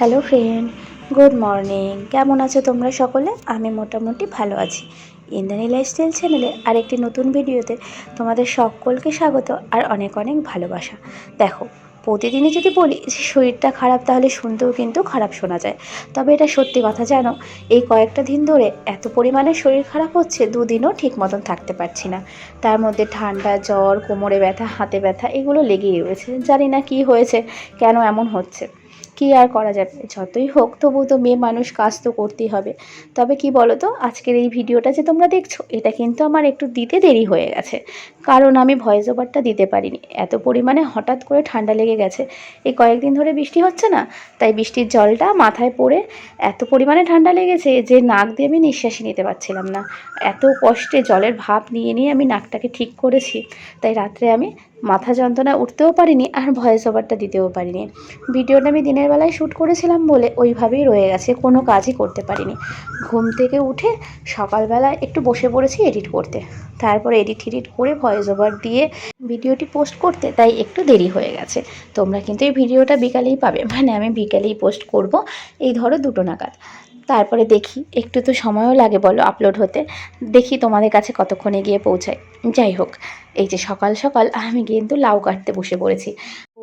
Hello friend, good morning. কেমন আছো তোমরা সকলে? আমি মোটামুটি ভালো আছি। ইন্দ্রাণী লাইফস্টাইল চ্যানেলে আরেকটি নতুন ভিডিওতে তোমাদের সকলকে স্বাগত আর অনেক অনেক ভালোবাসা। দেখো, প্রতিদিনই যদি বলি যে শরীরটা খারাপ, তাহলে শুনতেও কিন্তু খারাপ শোনা যায়। তবে এটা সত্যি কথা জানো, এই কয়েকটা দিন ধরে এত পরিমাণে শরীর খারাপ হচ্ছে, দুদিনও ঠিক মতন থাকতে পারছি না। তার মধ্যে ঠান্ডা, জ্বর, কোমরে ব্যথা, হাতে ব্যথা, এগুলো লেগেই রয়েছে। জানি না কি হয়েছে, কেন এমন হচ্ছে। কি আর করা যাবে? যতই হোক তবু তো মেয়ে মানুষ কাজ তো করতেই হবে। তবে কি বলো তো আজকের এই ভিডিওটা যে তোমরা দেখছ, এটা কিন্তু আমার একটু দিতে দেরি হয়ে গেছে। কারণ আমি ভয়েস ওভারটা দিতে পারিনি। এত পরিমাণে হঠাৎ করে ঠান্ডা লেগে গেছে। এই কয়েকদিন ধরে বৃষ্টি হচ্ছে না? তাই বৃষ্টির জলটা মাথায় পড়ে এত পরিমাণে ঠান্ডা লেগেছে যে নাক দিয়ে আমি নিঃশ্বাসই নিতে পারছিলাম না। এত কষ্টে জলের ভাপ নিয়ে নিয়ে আমি নাকটাকে ঠিক করেছি। তাই রাত্রে আমি মাথা যন্ত্রণা উঠতেও পারিনি আর ভয়েস ওভারটা দিতেও পারিনি। ভিডিওটা আমি দিনের বেলায় শ্যুট করেছিলাম বলে ওইভাবেই রয়ে গেছে, কোনো কাজই করতে পারিনি। ঘুম থেকে উঠে সকালবেলা একটু বসে পড়েছি এডিট করতে। তারপর এডিট এডিট করে ভয়েস ওভার দিয়ে ভিডিওটি পোস্ট করতে, তাই একটু দেরি হয়ে গেছে। তোমরা কিন্তু এই ভিডিওটা বিকালেই পাবে। মানে আমি বিকালেই পোস্ট করব। এই ধরো দুটো নাগাদ। তারপরে দেখি, একটু তো সময়ও লাগে বলো আপলোড হতে। দেখি তোমাদের কাছে কতক্ষণে গিয়ে পৌঁছায় যাই হোক, এই যে সকাল সকাল আমি কিন্তু লাউ কাটতে বসে পড়েছি।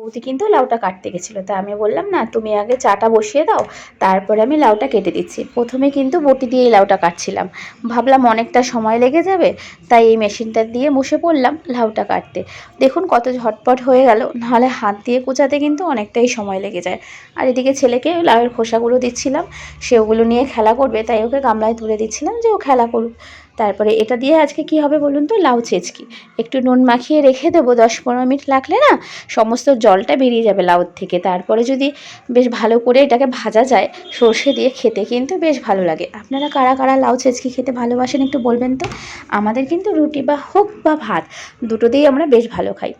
বৌদি কিন্তু লাউটা কাটতে গেছিল। তা আমি বললাম, না, তুমি আগে চাটা বসিয়ে দাও, তারপরে আমি লাউটা কেটে দিচ্ছি। প্রথমে কিন্তু বটি দিয়ে এই লাউটা কাটছিলাম। ভাবলাম অনেকটা সময় লেগে যাবে, তাই এই মেশিনটা দিয়ে বসে পড়লাম লাউটা কাটতে। দেখুন কত ঝটপট হয়ে গেল, নাহলে হাত দিয়ে কুচাতে কিন্তু অনেকটাই সময় লেগে যায়। আর এদিকে ছেলেকে লাউয়ের খোসাগুলো দিচ্ছিলাম, সে ওগুলো নিয়ে খেলা করবে, তাই ওকে গামলায় তুলে দিচ্ছিলাম যে ও খেলা করুক। তারপরে এটা দিয়ে আজকে কি হবে বলুন তো? লাউ চেচকি। একটু নুন মাখিয়ে রেখে দেবো, দশ পনেরো মিনিট লাগলে না সমস্ত জলটা বেরিয়ে যাবে লাউর থেকে। তারপরে যদি বেশ ভালো করে এটাকে ভাজা যায়, সর্ষে দিয়ে খেতে কিন্তু বেশ ভালো লাগে। আপনারা কারা কারা লাউ ছেঁচকি খেতে ভালোবাসেন একটু বলবেন তো? আমাদের কিন্তু রুটি বা হোক বা ভাত, দুটো দিয়েই আমরা বেশ ভালো খাই।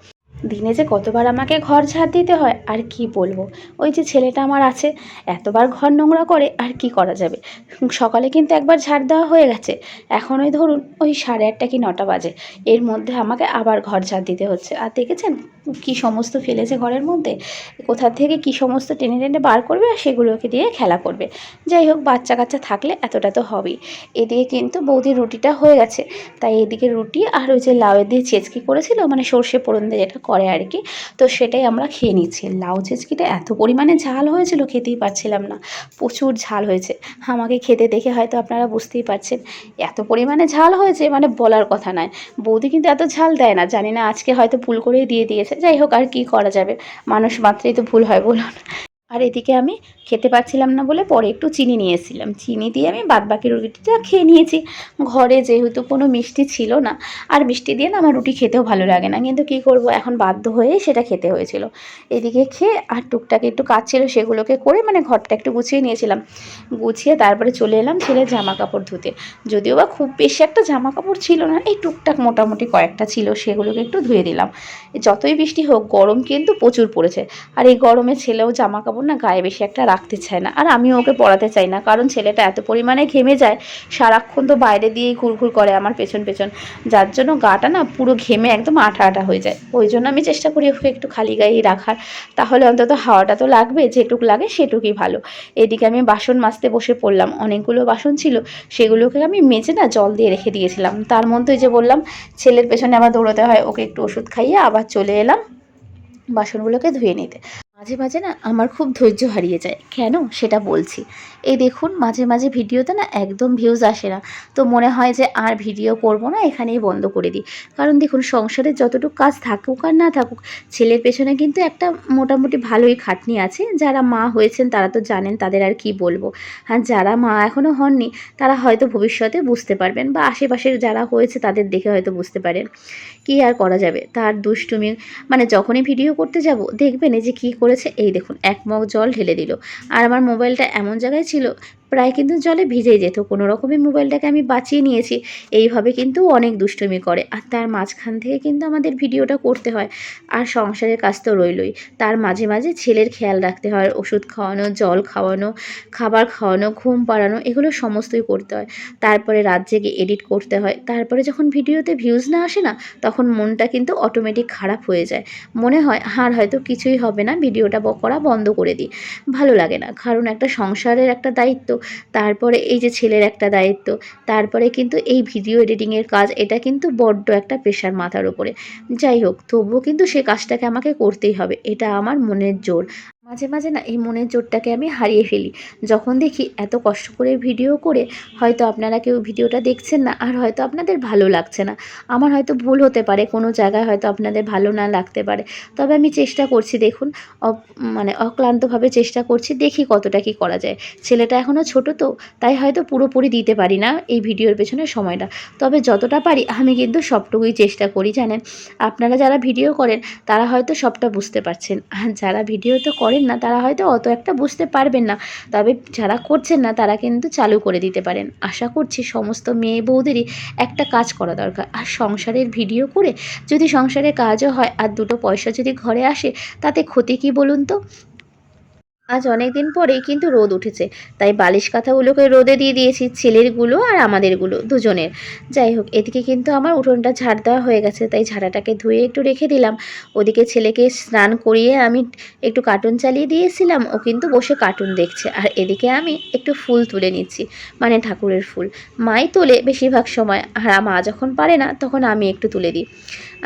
দিনে যে কতবার আমাকে ঘর ঝাড় দিতে হয়, আর কি বলব? ওই যে ছেলেটা আমার আছে, এতবার ঘর নোংরা করে, আর কি করা যাবে? সকালে কিন্তু একবার ঝাড় দেওয়া হয়ে গেছে। এখন ওই ধরুন, ওই সাড়ে আটটা কি নটা বাজে। এর মধ্যে আমাকে আবার ঘর ঝাড় দিতে হচ্ছে। আর দেখেছেন? কি সমস্ত ফেলেছে ঘরের মধ্যে, কোথা থেকে কি সমস্ত টেনে টেনে বার করবে আর সেগুলোকে দিয়ে খেলা করবে। যাই হোক, বাচ্চা কাচ্চা থাকলে এতটা তো হবেই। এদিকে কিন্তু বৌদির রুটিটা হয়ে গেছে। তাই এদিকে রুটি আর ওই যে লাউয়ের দিয়ে চেচকি করেছিল মানে সর্ষে পোড়ন দিয়ে যেটা করে আর কি, তো সেটাই আমরা খেয়ে নিচ্ছি। লাউ চেচকিটা এত পরিমাণে ঝাল হয়েছিল, খেতেই পারছিলাম না। প্রচুর ঝাল হয়েছে। আমাকে খেতে দেখে হয়তো আপনারা বুঝতেই পারছেন, এত পরিমাণে ঝাল হয়েছে মানে বলার কথা নয়। বৌদি কিন্তু এত ঝাল দেয় না, জানি না আজকে হয়তো ভুল করেই দিয়ে দিয়েছে। যাই হোক আর কি করা যাবে। মানুষ মাত্রই তো ভুল হয় বলুন। আর এদিকে আমি খেতে পারছিলাম না বলে পরে একটু চিনি নিয়েছিলাম চিনি দিয়ে আমি বাদবাকি রুটিটা খেয়ে নিয়েছি। ঘরে যেহেতু কোনো মিষ্টি ছিল না, আর মিষ্টি দিয়ে না আমার রুটি খেতেও ভালো লাগে না। কিন্তু কী করব, এখন বাধ্য হয়ে সেটা খেতে হয়েছিল। এদিকে খেয়ে আর টুকটাক একটু কাজ ছিল সেগুলোকে করে মানে ঘরটা একটু গুছিয়ে নিয়েছিলাম। গুছিয়ে তারপরে চলে এলাম ছেলের জামা কাপড় ধুতে। যদিও বা খুব বেশি একটা জামা কাপড় ছিল না, এই টুকটাক মোটামুটি কয়েকটা ছিল সেগুলোকে একটু ধুয়ে দিলাম। যতই বৃষ্টি হোক, গরম কিন্তু প্রচুর পড়েছে। আর এই গরমে ছেলেও জামা কাপড় না গায়ে বেশি একটা রাখতে চায় না। আর আমিও ওকে পড়াতে চাই না। কারণ ছেলেটা এত পরিমাণে ঘেমে যায়, সারাক্ষণ তো বাইরে দিয়েই ঘুরঘুর করে আমার পেছন পেছন। যার জন্য গাটা না পুরো ঘেমে একদম আঠা আঠা হয়ে যায়। ওই জন্য আমি চেষ্টা করি ওকে একটু খালি গায়েই রাখার। তাহলে অন্তত হাওয়াটা তো লাগবে, যেটুক লাগে সেটুকুই ভালো। এদিকে আমি বাসন মাজতে বসে পড়লাম। অনেকগুলো বাসন ছিল, সেগুলোকে আমি মেজে না জল দিয়ে রেখে দিয়েছিলাম। তার মধ্যে যে বললাম, ছেলের পেছনে আবার দৌড়াতে হয়, ওকে একটু ওষুধ খাইয়ে আবার চলে এলাম বাসনগুলোকে ধুয়ে নিতে। মাঝে মাঝে না আমার খুব ধৈর্য হারিয়ে যায়। কেন? সেটা বলছি। এই দেখুন, মাঝে মাঝে ভিডিওতে না একদম ভিউজ আসে না। তো মনে হয় যে আর ভিডিও করব না, এখানেই বন্ধ করে দিই। কারণ দেখুন সংসারের যতটুকু কাজ থাকুক আর না থাকুক, ছেলের পেছনে কিন্তু একটা মোটামুটি ভালোই খাটনি আছে। যারা মা হয়েছেন, তারা তো জানেন তাদের আর কি বলব। আর যারা মা এখনও হননি, তারা হয়তো ভবিষ্যতে বুঝতে পারবেন বা আশেপাশের যারা হয়েছে, তাদের দেখে হয়তো বুঝতে পারেন। কি আর করা যাবে। তার দুষ্টুমি মানে যখনই ভিডিও করতে যাব দেখবেন এই যে কী করেছে? এই দেখুন, এক মগ জল ঢেলে দিল। আর আমার মোবাইলটা এমন জায়গায় ছিল প্রায় কিন্তু জলে ভিজেই যেত। কোনো রকমের মোবাইলটাকে আমি বাঁচিয়ে নিয়েছি। এইভাবে কিন্তু অনেক দুষ্টুমি করে। আর তার মাঝখান থেকে কিন্তু আমাদের ভিডিওটা করতে হয়। আর সংসারের কাজ তো রইলই। তার মাঝে মাঝে ছেলের খেয়াল রাখতে হয়। ওষুধ খাওয়ানো, জল খাওয়ানো, খাবার খাওয়ানো, ঘুম পাড়ানো, এগুলো সমস্তই করতে হয়। তারপরে রাত জেগে এডিট করতে হয়। তারপরে যখন ভিডিওতে ভিউজ না আসে না, তখন মনটা কিন্তু অটোমেটিক খারাপ হয়ে যায়। মনে হয়, আর হয়তো কিছুই হবে না। ভিডিওটা করা বন্ধ করে দিই। ভালো লাগে না। কারণ একটা সংসারের একটা দায়িত্ব তারপরে এই যে ছেলের একটা দায়িত্ব, তারপরে কিন্তু এই ভিডিও এডিটিংয়ের কাজ, এটা কিন্তু বড্ড একটা পেশার মাথার উপরে। যাই হোক, তবুও কিন্তু সে কাজটাকে আমাকে করতেই হবে, এটা আমার মনের জোর। মাঝে মাঝে না এই মনের জোরটাকে আমি হারিয়ে ফেলি। যখন দেখি এত কষ্ট করে ভিডিও করে হয়তো আপনারা কেউ ভিডিওটা দেখছেন না, আর হয়তো আপনাদের ভালো লাগছে না। আমার হয়তো ভুল হতে পারে, কোনো জায়গায় হয়তো আপনাদের ভালো না লাগতে পারে। তবে আমি চেষ্টা করছি দেখুন মানে অক্লান্তভাবে চেষ্টা করছি দেখি কতটা কি করা যায়। ছেলেটা এখনও ছোট তো, তাই হয়তো পুরোপুরি দিতে পারি না এই ভিডিওর পেছনে সময়টা। তবে যতটা পারি আমি কিন্তু সবটুকুই চেষ্টা করি, জানেন। আপনারা যারা ভিডিও করেন, তারা হয়তো সবটা বুঝতে পারছেন। আর যারা ভিডিও তো করেন না, তারা হয়তো অত একটা বুঝতে পারবেন না। তবে যারা করছেন না, তারা কিন্তু চালু করে দিতে পারেন। আশা করছি সমস্ত মেয়ে বৌদেরই একটা কাজ করা দরকার। আর সংসারের ভিডিও করে যদি সংসারে কাজও হয়, আর দুটো পয়সা যদি ঘরে আসে, তাতে ক্ষতি কি বলুন তো? আজ অনেক দিন পরেই কিন্তু রোদ উঠেছে। তাই বালিশ কাঁথাগুলোকে রোদে দিয়ে দিয়েছি, ছেলেরগুলো আর আমাদেরগুলো দুজনের। যাই হোক, এদিকে কিন্তু আমার উঠোনটা ঝাড় দেওয়া হয়ে গেছে, তাই ঝাড়াটাকে ধুয়ে একটু রেখে দিলাম। ওদিকে ছেলেকে স্নান করিয়ে আমি একটু কার্টুন চালিয়ে দিয়েছিলাম, ও কিন্তু বসে কার্টুন দেখছে। আর এদিকে আমি একটু ফুল তুলে নিচ্ছি মানে ঠাকুরের ফুল। মাই তোলে বেশিরভাগ সময়, আর মা যখন পারে না, তখন আমি একটু তুলে দিই।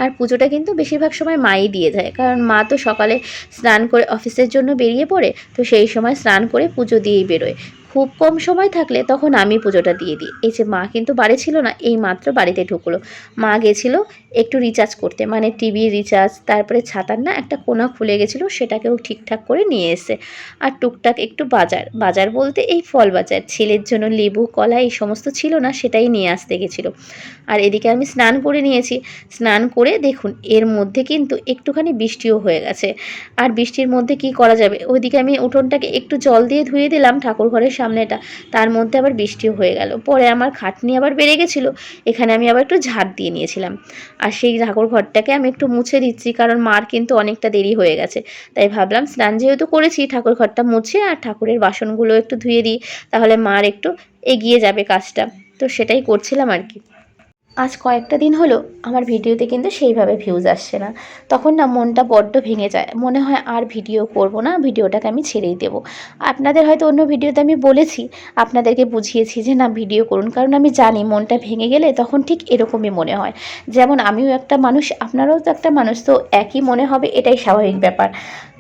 আর পুজোটা কিন্তু বেশিরভাগ সময় মাই দিয়ে যায় কারণ মা তো সকালে স্নান করে অফিসের জন্য বেরিয়ে পড়ে তো সেই সময় স্নান করে পুজো দিয়েই বেরোয়। খুব কম সময় থাকলে তখন আমি পুজোটা দিয়ে দিই। এই যে মা কিন্তু বাড়ি ছিল না, এই মাত্র বাড়িতে ঢুকলো। মা গেছিল একটু রিচার্জ করতে মানে টিভি রিচার্জ তারপরে ছাতার না একটা কোনা খুলে গেছিল, সেটাকেও ঠিকঠাক করে নিয়ে এসে। আর টুকটাক একটু বাজার বাজার বলতে এই ফল বাজার, ছেলের জন্য লেবু, কলা এই সমস্ত ছিল না, সেটাই নিয়ে আসতে গেছিল। আর এদিকে আমি স্নান করে নিয়েছি। স্নান করে দেখুন, এর মধ্যে কিন্তু একটুখানি বৃষ্টিও হয়ে গেছে। আর বৃষ্টির মধ্যে কি করা যাবে? ওইদিকে আমি উঠোনটাকে একটু জল দিয়ে ধুয়ে দিলাম ঠাকুর ঘরের সামনেটা তার মধ্যে আবার বৃষ্টিও হয়ে গেল। পরে আমার খাটনি আবার বেড়ে গেছিল। এখানে আমি আবার একটু ঝাড় দিয়ে নিয়েছিলাম। আর সেই ঠাকুর ঘরটাকে আমি একটু মুছে দিচ্ছি, কারণ মার কিন্তু অনেকটা দেরি হয়ে গেছে। তাই ভাবলাম, স্নান যেহেতু করেছি, ঠাকুর ঘরটা মুছে আর ঠাকুরের বাসনগুলো একটু ধুয়ে দিই, তাহলে মার একটু এগিয়ে যাবে কাজটা। তো সেটাই করছিলাম আর কি। আজ কয়েকটা দিন হলো আমার ভিডিওতে কিন্তু সেইভাবে ভিউজ আসছে না। তখন না মনটা বড্ড ভেঙে যায়। মনে হয় আর ভিডিও করব না, ভিডিওটাকে আমি ছেড়েই দেবো। আপনাদের হয়তো অন্য ভিডিওতে আমি বলেছি, আপনাদেরকে বুঝিয়েছি যে না ভিডিও করুন। কারণ আমি জানি মনটা ভেঙে গেলে তখন ঠিক এরকমই মনে হয়। যেমন আমিও একটা মানুষ, আপনারাও তো একটা মানুষ, তো একই মনে হবে, এটাই স্বাভাবিক ব্যাপার।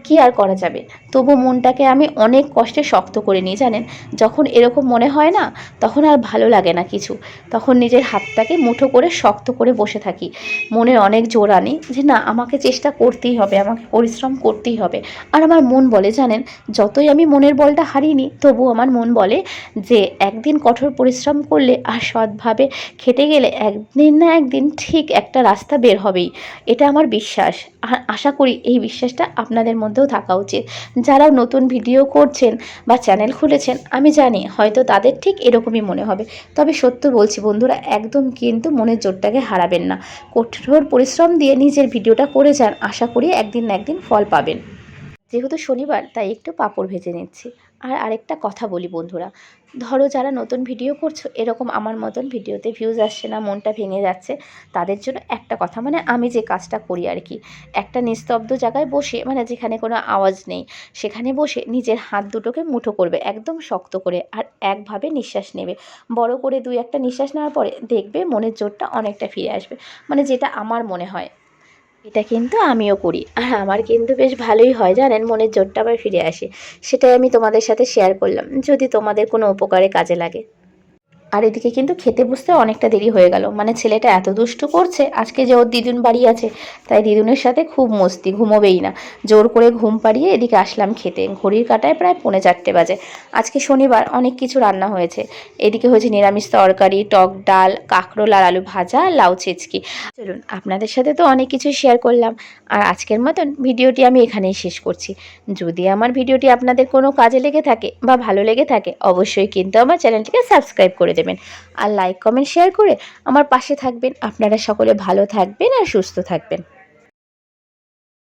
কি আর করা যাবে? তবু মনটাকে আমি অনেক কষ্টে শক্ত করে নিই, জানেন? যখন এরকম মনে হয় না, তখন আর ভালো লাগে না কিছু। তখন নিজের হাতটাকে মুঠো করে শক্ত করে বসে থাকি। মনের অনেক জোর আনি যে, না, আমাকে চেষ্টা করতেই হবে, আমাকে পরিশ্রম করতেই হবে। আর আমার মন বলে, জানেন? যতই আমি মনের বলটা হারিয়ে তবু আমার মন বলে যে, একদিন কঠোর পরিশ্রম করলে আর সৎভাবে খেটে গেলে একদিন না একদিন ঠিক একটা রাস্তা বের হবেই। এটা আমার বিশ্বাস। আর আশা করি এই বিশ্বাসটা আপনাদের মধ্যেও থাকা উচিত। যারা নতুন ভিডিও করছেন বা চ্যানেল খুলেছেন, আমি জানি হয়তো তাদের ঠিক এরকমই মনে হবে। তবে সত্য বলছি বন্ধুরা, একদম কিন্তু মনের জোরটাকে হারাবেন না। কঠোর পরিশ্রম দিয়ে নিজের ভিডিওটা করে যান, আশা করি একদিন না একদিন ফল পাবেন। যেহেতু শনিবার, তাই একটু পাঁপড় ভেজে নিচ্ছি। আর আরেকটা কথা বলি বন্ধুরা, ধরো যারা নতুন ভিডিও করছ, এরকম আমার মতন ভিডিওতে ভিউজ আসছে না, মনটা ভেঙে যাচ্ছে, তাদের জন্য একটা কথা মানে আমি যে কাজটা করি আর কি, একটা নিস্তব্ধ জায়গায় বসে মানে যেখানে কোনো আওয়াজ নেই, সেখানে বসে নিজের হাত দুটোকে মুঠো করবে, একদম শক্ত করে আর একভাবে নিঃশ্বাস নেবে। বড় করে দুই একটা নিঃশ্বাস নেওয়ার পরে দেখবে মনের জোরটা অনেকটা ফিরে আসবে মানে যেটা আমার মনে হয়। এটা কিন্তু আমিও করি। আর আমার কিন্তু বেশ ভালোই হয় জানেন, মনের জোরটা আবার ফিরে আসে। সেটাই আমি তোমাদের সাথে শেয়ার করলাম। যদি তোমাদের কোনো উপকারে কাজে লাগে। আর এদিকে কিন্তু খেতে বসতে অনেকটা দেরি হয়ে গেল। মানে ছেলেটা এত দুষ্টু করছে, আজকে যে ওর দিদুন বাড়ি আছে, তাই দিদুনের সাথে খুব মস্তি, ঘুমোবেই না। জোর করে ঘুম পাড়িয়ে এদিকে আসলাম খেতে। ঘড়ির কাটায় প্রায় পৌনে চারটে বাজে। আজকে শনিবার অনেক কিছু রান্না হয়েছে। এদিকে হয়েছে নিরামিষ তরকারি, টক ডাল, কাঁকরোল আর আলু ভাজা লাউ চেচকি। চলুন, আপনাদের সাথে তো অনেক কিছু শেয়ার করলাম। আর আজকের মতন ভিডিওটি আমি এখানেই শেষ করছি। যদি আমার ভিডিওটি আপনাদের কোনো কাজে লেগে থাকে বা ভালো লেগে থাকে, অবশ্যই কিন্তু আমার চ্যানেলটিকে সাবস্ক্রাইব করে দেবেন। আর লাইক কমেন্ট শেয়ার করে আমার পাশে থাকবেন। আপনারা সকলে ভালো থাকবেন আর সুস্থ থাকবেন।